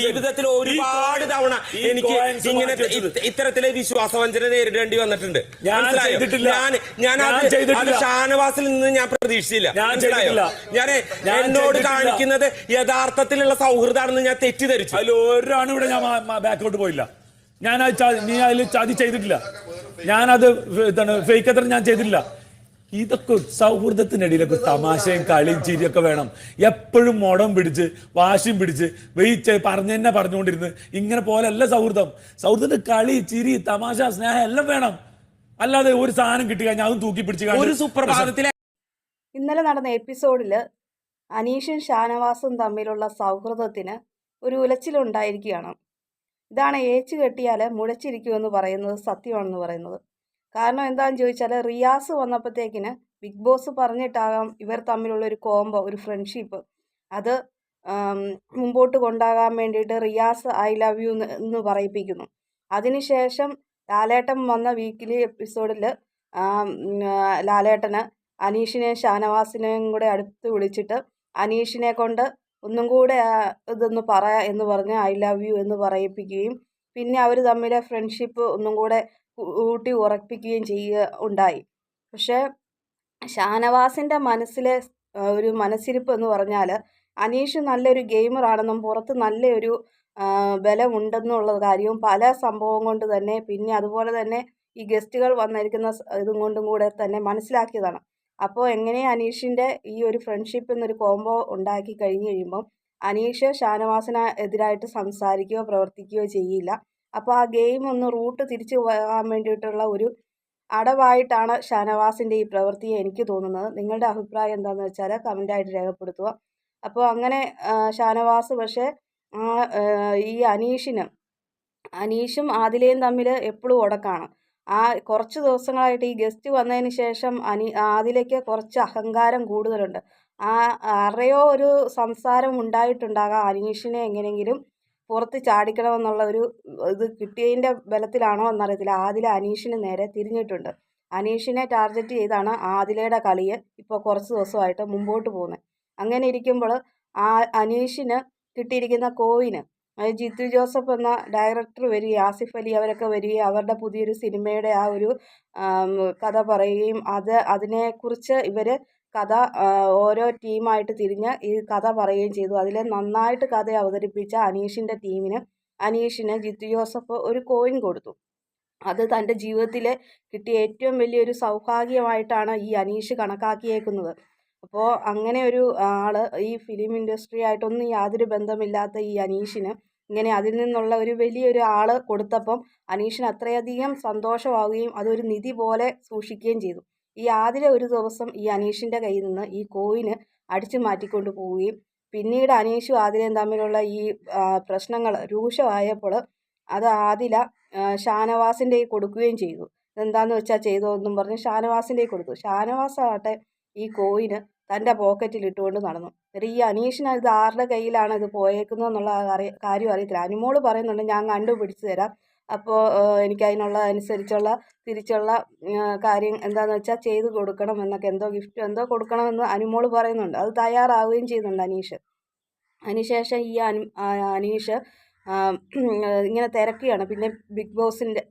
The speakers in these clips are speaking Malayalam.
ജീവിതത്തിൽ ഒരുപാട് തവണ എനിക്ക് ഇങ്ങനെ. ഇത്തരത്തിലെ വിശ്വാസവഞ്ചന നേരിടേണ്ടി വന്നിട്ടുണ്ട്. ഞാൻ മനസ്സിലായോ? ഞാൻ ഞാൻ അത് ഷാനവാസിൽ നിന്ന് ഞാൻ പ്രതീക്ഷിച്ചില്ല. ഞാൻ മനസ്സിലായോ? ഞാൻ എന്നോട് കാണിക്കുന്നത് യഥാർത്ഥത്തിലുള്ള സൗഹൃദമാണെന്ന് ഞാൻ തെറ്റിദ്ധരിച്ചു. അതിൽ ഒരാണ് ഇവിടെ ഞാൻ ബാക്കോട്ട് പോയില്ല. ഞാൻ അത് നീ അതിൽ ചതി ചെയ്തിട്ടില്ല. ഞാനത് ഫേക്ക് എത്ര ഞാൻ ചെയ്തിട്ടില്ല. ഇതൊക്കെ സൗഹൃദത്തിനിടയിലൊക്കെ തമാശയും കളിയും ചിരിയൊക്കെ വേണം. എപ്പോഴും മുടം പിടിച്ച് വാശിയും പിടിച്ച് വെയിച്ച് പറഞ്ഞു തന്നെ പറഞ്ഞുകൊണ്ടിരുന്ന് ഇങ്ങനെ പോലല്ല സൗഹൃദം. സൗഹൃദത്തിന്റെ കളി ചിരി തമാശ സ്നേഹം എല്ലാം വേണം. അല്ലാതെ ഒരു സാധനം കിട്ടി കഴിഞ്ഞാൽ അതും തൂക്കി പിടിച്ച് ഒരു സുപ്രഭാതത്തിലെ ഇന്നലെ നടന്ന എപ്പിസോഡിൽ അനീഷും ഷാനവാസും തമ്മിലുള്ള സൗഹൃദത്തിന് ഒരു ഉലച്ചിലുണ്ടായിരിക്കുകയാണ്. ഇതാണ് ഏച്ചു കെട്ടിയാൽ മുഴച്ചിരിക്കുമെന്ന് പറയുന്നത് സത്യമാണെന്ന് പറയുന്നത്. കാരണം എന്താണെന്ന് ചോദിച്ചാൽ റിയാസ് വന്നപ്പോഴത്തേക്കിന് ബിഗ് ബോസ് പറഞ്ഞിട്ടാകാം ഇവർ തമ്മിലുള്ള ഒരു കോംബോ ഒരു ഫ്രണ്ട്ഷിപ്പ്. അത് മുമ്പോട്ട് കൊണ്ടാകാൻ വേണ്ടിയിട്ട് റിയാസ് ഐ ലവ് യു എന്ന് പറയിപ്പിക്കുന്നു. അതിനുശേഷം ലാലേട്ടൻ വന്ന വീക്കിലി എപ്പിസോഡിൽ ലാലേട്ടന് അനീഷിനെയും ഷാനവാസിനെയും കൂടെ അടുത്ത് വിളിച്ചിട്ട് അനീഷിനെ കൊണ്ട് ഒന്നും കൂടെ ഇതൊന്ന് പറ എന്ന് പറഞ്ഞ് ഐ ലവ് യു എന്ന് പറയിപ്പിക്കുകയും പിന്നെ അവർ തമ്മിലെ ഫ്രണ്ട്ഷിപ്പ് ഒന്നും കൂടെ ഊട്ടി ഉറപ്പിക്കുകയും ചെയ്യുക ഉണ്ടായി. പക്ഷേ ഷാനവാസിന്റെ മനസ്സിലെ ഒരു മനസ്സിരിപ്പ് എന്ന് പറഞ്ഞാൽ അനീഷ് നല്ലൊരു ഗെയിമറാണെന്നും പുറത്ത് നല്ലൊരു ബലമുണ്ടെന്നുള്ള കാര്യവും പല സംഭവം കൊണ്ട് തന്നെ പിന്നെ അതുപോലെ തന്നെ ഈ ഗസ്റ്റുകൾ വന്നിരിക്കുന്ന ഇതും കൊണ്ടും കൂടെ തന്നെ മനസ്സിലാക്കിയതാണ്. അപ്പോൾ എങ്ങനെ അനീഷിന്റെ ഈ ഒരു ഫ്രണ്ട്ഷിപ്പ് എന്നൊരു കോംബോ ഉണ്ടാക്കി കഴിഞ്ഞ് കഴിയുമ്പം അനീഷ് ഷാനവാസിന് എതിരായിട്ട് സംസാരിക്കുകയോ പ്രവർത്തിക്കുകയോ ചെയ്യില്ല. അപ്പോൾ ആ ഗെയിം ഒന്ന് റൂട്ട് തിരിച്ചു പോകാൻ വേണ്ടിയിട്ടുള്ള ഒരു അടവായിട്ടാണ് ഷാനവാസിന്റെ ഈ പ്രവൃത്തിയെ എനിക്ക് തോന്നുന്നത്. നിങ്ങളുടെ അഭിപ്രായം എന്താണെന്ന് വെച്ചാൽ കമന്റായിട്ട് രേഖപ്പെടുത്തുക. അപ്പോൾ അങ്ങനെ ഷാനവാസ് പക്ഷേ ഈ അനീഷിന് അനീഷും ആദിലയും തമ്മിൽ എപ്പോഴും ഉടക്കാണ് ആ കുറച്ച് ദിവസങ്ങളായിട്ട് ഈ ഗസ്റ്റ് വന്നതിന് ശേഷം അനി ആദിലയ്ക്ക് കുറച്ച് അഹങ്കാരം കൂടുതലുണ്ട്. ആ അറയോ ഒരു സംസാരം ഉണ്ടായിട്ടുണ്ടാകാം അനീഷിനെ എങ്ങനെയെങ്കിലും പുറത്ത് ചാടിക്കണമെന്നുള്ള ഒരു ഇത് കിട്ടിയതിന്റെ ബലത്തിലാണോ എന്നറിയത്തില്ല. ആദില അനീഷിന് നേരെ തിരിഞ്ഞിട്ടുണ്ട്. അനീഷിനെ ടാർഗറ്റ് ചെയ്താണ് ആദിലയുടെ കളിയെ ഇപ്പോൾ കുറച്ച് ദിവസമായിട്ട് മുമ്പോട്ട് പോകുന്നത്. അങ്ങനെ ഇരിക്കുമ്പോൾ ആ അനീഷിന് കിട്ടിയിരിക്കുന്ന കോയിന് അതായത് ജിത്തു ജോസഫ് എന്ന ഡയറക്ടർ വരികയും ആസിഫ് അലി അവരൊക്കെ വരികയും അവരുടെ പുതിയൊരു സിനിമയുടെ ആ ഒരു കഥ പറയുകയും അത് അതിനെക്കുറിച്ച് ഇവർ കഥ ഓരോ ടീമായിട്ട് തിരിഞ്ഞ് ഈ കഥ പറയുകയും ചെയ്തു. അതിൽ നന്നായിട്ട് കഥ അവതരിപ്പിച്ച അനീഷിന്റെ ടീമിന് അനീഷിന് ജിത്തു ജോസഫ് ഒരു കോയിൻ കൊടുത്തു. അത് തന്റെ ജീവിതത്തിൽ കിട്ടിയ ഏറ്റവും വലിയൊരു സൗഭാഗ്യമായിട്ടാണ് ഈ അനീഷ് കണക്കാക്കിയേക്കുന്നത്. അപ്പോൾ അങ്ങനെ ഒരു ആൾ ഈ ഫിലിം ഇൻഡസ്ട്രി ആയിട്ടൊന്നും യാതൊരു ബന്ധമില്ലാത്ത ഈ അനീഷിന് ഇങ്ങനെ അതിൽ നിന്നുള്ള ഒരു വലിയൊരു ആൾ കൊടുത്തപ്പം അനീഷിന് അത്രയധികം സന്തോഷമാവുകയും അതൊരു നിധി പോലെ സൂക്ഷിക്കുകയും ചെയ്തു. ഈ ഒരു ദിവസം ഈ അനീഷിന്റെ കയ്യിൽ നിന്ന് ഈ കോയിന് അടിച്ചു മാറ്റിക്കൊണ്ട് പോവുകയും പിന്നീട് അനീഷും ആദിലയും തമ്മിലുള്ള ഈ പ്രശ്നങ്ങൾ രൂക്ഷമായപ്പോൾ അത് ആദില ആ, ഷാനവാസിന്റെ കൊടുക്കുകയും ചെയ്തു. എന്താന്ന് വെച്ചാൽ ചെയ്തോ എന്നും പറഞ്ഞ് ഷാനവാസിന്റെ കൊടുത്തു. ഷാനവാസ് ആകട്ടെ ഈ കോയിന് തന്റെ പോക്കറ്റിൽ ഇട്ടുകൊണ്ട് നടന്നു. എന്നിട്ട് ഈ അനീഷിന് ഇത് ആരുടെ കയ്യിലാണ് ഇത് പോയേക്കുന്നത് എന്നുള്ള കാര്യം അറിയത്തില്ല. അനുമോൾ പറയുന്നുണ്ട് ഞാൻ കണ്ടുപിടിച്ച് തരാം. അപ്പോൾ എനിക്ക് അതിനുള്ള അനുസരിച്ചുള്ള തിരിച്ചുള്ള കാര്യം എന്താണെന്ന് വെച്ചാൽ ചെയ്ത് കൊടുക്കണം എന്നൊക്കെ. എന്തോ ഗിഫ്റ്റ് എന്തോ കൊടുക്കണമെന്ന് അനുമോൾ പറയുന്നുണ്ട്. അത് തയ്യാറാവുകയും ചെയ്യുന്നുണ്ട് അനീഷ്. അതിനുശേഷം ഈ അനു അനീഷ് ഇങ്ങനെ തിരക്കുകയാണ്. പിന്നെ ബിഗ് ബോസിന്റെ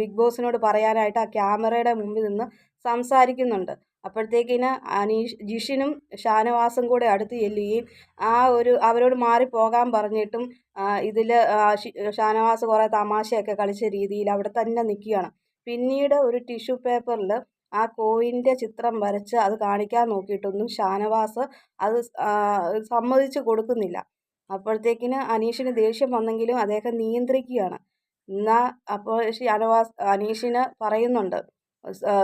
ബിഗ് ബോസിനോട് പറയാനായിട്ട് ആ ക്യാമറയുടെ മുമ്പിൽ നിന്ന് സംസാരിക്കുന്നുണ്ട്. അപ്പോഴത്തേക്കിന് അനീഷ് ജിഷിനും ഷാനവാസും കൂടെ അടുത്ത് ചെല്ലുകയും ആ ഒരു അവരോട് മാറിപ്പോകാൻ പറഞ്ഞിട്ടും ഇതിൽ ഷാനവാസ് കുറേ തമാശയൊക്കെ കളിച്ച രീതിയിൽ അവിടെ തന്നെ നിൽക്കുകയാണ്. പിന്നീട് ഒരു ടിഷ്യൂ പേപ്പറിൽ ആ കോയിന്റെ ചിത്രം വരച്ച് അത് കാണിക്കാൻ നോക്കിയിട്ടൊന്നും ഷാനവാസ് അത് സമ്മതിച്ചു കൊടുക്കുന്നില്ല. അപ്പോഴത്തേക്കിന് അനീഷിന് ദേഷ്യം വന്നെങ്കിലും അദ്ദേഹം നിയന്ത്രിക്കുകയാണ്. എന്നാൽ അപ്പോൾ ഷാനവാസ് അനീഷിന് പറയുന്നുണ്ട്.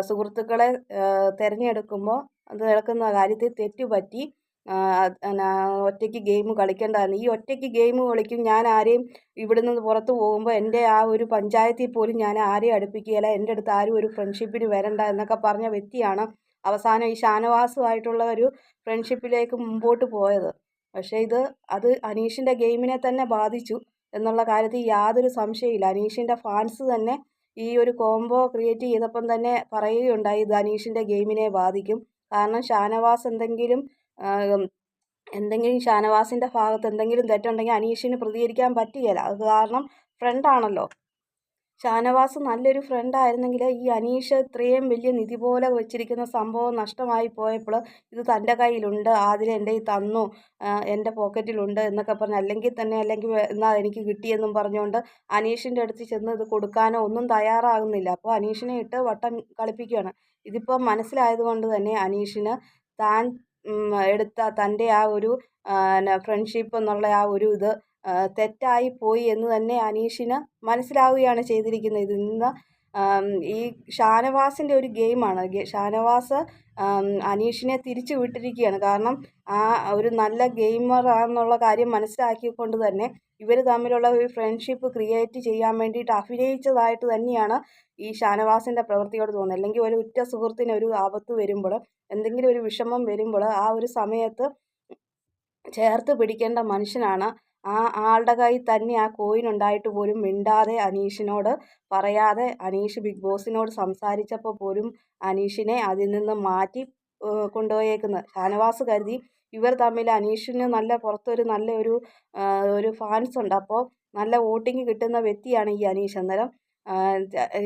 സുഹൃത്തുക്കളെ തിരഞ്ഞെടുക്കുമ്പോൾ അത് നടക്കുന്ന കാര്യത്തിൽ തെറ്റുപറ്റി ഒറ്റയ്ക്ക് ഗെയിം കളിക്കേണ്ടതാണ്. ഈ ഒറ്റയ്ക്ക് ഗെയിം കളിക്കും. ഞാൻ ആരെയും ഇവിടെ നിന്ന് പുറത്ത് പോകുമ്പോൾ എന്റെ ആ ഒരു പഞ്ചായത്തിൽ പോലും ഞാൻ ആരെയും അടുപ്പിക്കുകയില്ല. എന്റെ അടുത്ത് ആരും ഒരു ഫ്രണ്ട്ഷിപ്പിന് വരണ്ട എന്നൊക്കെ പറഞ്ഞ വ്യക്തിയാണ് അവസാനം ഈ ഷാനവാസുമായിട്ടുള്ള ഒരു ഫ്രണ്ട്ഷിപ്പിലേക്ക് മുമ്പോട്ട് പോയത്. പക്ഷേ ഇത് അത് അനീഷിന്റെ ഗെയിമിനെ തന്നെ ബാധിച്ചു എന്നുള്ള കാര്യത്തിൽ യാതൊരു സംശയമില്ല അനീഷിന്റെ ഫാൻസ് തന്നെ ഈ ഒരു കോംബോ ക്രിയേറ്റ് ചെയ്തപ്പം തന്നെ പറയുകയുണ്ടായി ധനീഷിന്റെ ഗെയിമിനെ ബാധിക്കും. കാരണം ഷാനവാസ് എന്തെങ്കിലും എന്തെങ്കിലും ഷാനവാസിന്റെ ഭാഗത്ത് എന്തെങ്കിലും തെറ്റുണ്ടെങ്കിൽ അനീഷിന് പ്രതികരിക്കാൻ പറ്റുകയില്ല. അത് കാരണം ഫ്രണ്ടാണല്ലോ ഷാനവാസ് നല്ലൊരു ഫ്രണ്ടായിരുന്നെങ്കിൽ ഈ അനീഷ് ഇത്രയും വലിയ നിധി പോലെ വെച്ചിരിക്കുന്ന സംഭവം നഷ്ടമായി പോയപ്പോൾ ഇത് തന്റെ കയ്യിലുണ്ട് ആതിര എന്റെ ഈ തന്നു എന്റെ പോക്കറ്റിലുണ്ട് എന്നൊക്കെ പറഞ്ഞ് അല്ലെങ്കിൽ തന്നെ അല്ലെങ്കിൽ എന്നാൽ എനിക്ക് കിട്ടിയെന്നും പറഞ്ഞുകൊണ്ട് അനീഷിന്റെ അടുത്ത് ചെന്ന് ഇത് കൊടുക്കാനോ ഒന്നും തയ്യാറാകുന്നില്ല. അപ്പോൾ അനീഷിനെ ഇട്ട് വട്ടം കളിപ്പിക്കുകയാണ്. ഇതിപ്പം മനസ്സിലായതുകൊണ്ട് തന്നെ അനീഷിന് താൻ എടുത്ത തന്റെ ആ ഒരു ഫ്രണ്ട്ഷിപ്പ് എന്നുള്ള ആ ഒരു ഇത് തെറ്റായി പോയി എന്ന് തന്നെ അനീഷിന് മനസ്സിലാവുകയാണ് ചെയ്തിരിക്കുന്നത്. ഇതിൽ നിന്ന് ഈ ഷാനവാസിന്റെ ഒരു ഗെയിമാണ്. ഷാനവാസ് അനീഷിനെ തിരിച്ചു വിട്ടിരിക്കുകയാണ്. കാരണം ആ ഒരു നല്ല ഗെയിമർ ആണെന്നുള്ള കാര്യം മനസ്സിലാക്കിക്കൊണ്ട് തന്നെ ഇവർ തമ്മിലുള്ള ഒരു ഫ്രണ്ട്ഷിപ്പ് ക്രിയേറ്റ് ചെയ്യാൻ വേണ്ടിയിട്ട് അഭിനയിച്ചതായിട്ട് തന്നെയാണ് ഈ ഷാനവാസിന്റെ പ്രവൃത്തിയോട് തോന്നുന്നത്. അല്ലെങ്കിൽ ഒരു ഉറ്റ സുഹൃത്തിന് ഒരു ആപത്ത് വരുമ്പോൾ എന്തെങ്കിലും ഒരു വിഷമം വരുമ്പോൾ ആ ഒരു സമയത്ത് ചേർത്ത് പിടിക്കേണ്ട മനുഷ്യനാണ് ആ ആളുടെ കയ്യിൽ തന്നെ ആ കോയിൻ ഉണ്ടായിട്ട് പോലും മിണ്ടാതെ അനീഷിനോട് പറയാതെ അനീഷ് ബിഗ് ബോസിനോട് സംസാരിച്ചപ്പോൾ പോലും അനീഷിനെ അതിൽ നിന്ന് മാറ്റി കൊണ്ടുപോയേക്കുന്നത്. ഷാനവാസ് കരുതി ഇവർ തമ്മിൽ അനീഷിന് നല്ല പുറത്തൊരു നല്ല ഒരു ഒരു ഫാൻസ് ഉണ്ട്. അപ്പോൾ നല്ല വോട്ടിങ് കിട്ടുന്ന വ്യക്തിയാണ് ഈ അനീഷ്. അന്നേരം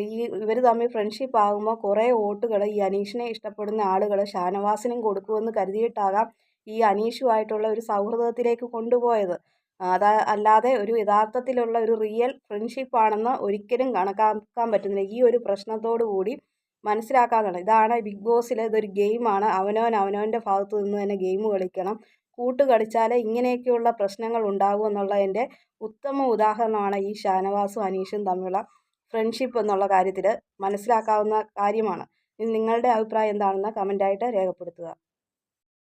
ഈ ഇവർ തമ്മിൽ ഫ്രണ്ട്ഷിപ്പ് ആകുമ്പോൾ കുറേ വോട്ടുകൾ ഈ അനീഷിനെ ഇഷ്ടപ്പെടുന്ന ആളുകൾ ഷാനവാസിനും കൊടുക്കുമെന്ന് കരുതിയിട്ടാകാം ഈ അനീഷുമായിട്ടുള്ള ഒരു സൗഹൃദത്തിലേക്ക് കൊണ്ടുപോയത്. അതാ അല്ലാതെ ഒരു യഥാർത്ഥത്തിലുള്ള ഒരു റിയൽ ഫ്രണ്ട്ഷിപ്പാണെന്ന് ഒരിക്കലും കണക്കാക്കാൻ പറ്റുന്നില്ല. ഈ ഒരു പ്രശ്നത്തോടു കൂടി മനസ്സിലാക്കാവുന്നതാണ് ഇതാണ് ബിഗ് ബോസിൽ ഇതൊരു ഗെയിമാണ് അവനവൻ അവനവന്റെ ഭാഗത്തു നിന്ന് തന്നെ ഗെയിം കളിക്കണം. കൂട്ട് കളിച്ചാലേ ഇങ്ങനെയൊക്കെയുള്ള പ്രശ്നങ്ങൾ ഉണ്ടാകും എന്നുള്ളതിന്റെ ഉത്തമ ഉദാഹരണമാണ് ഈ ഷാനവാസും അനീഷും തമ്മിലുള്ള ഫ്രണ്ട്ഷിപ്പ് എന്നുള്ള കാര്യത്തിൽ മനസ്സിലാക്കാവുന്ന കാര്യമാണ്. നിങ്ങളുടെ അഭിപ്രായം എന്താണെന്ന് കമന്റായിട്ട് രേഖപ്പെടുത്തുക.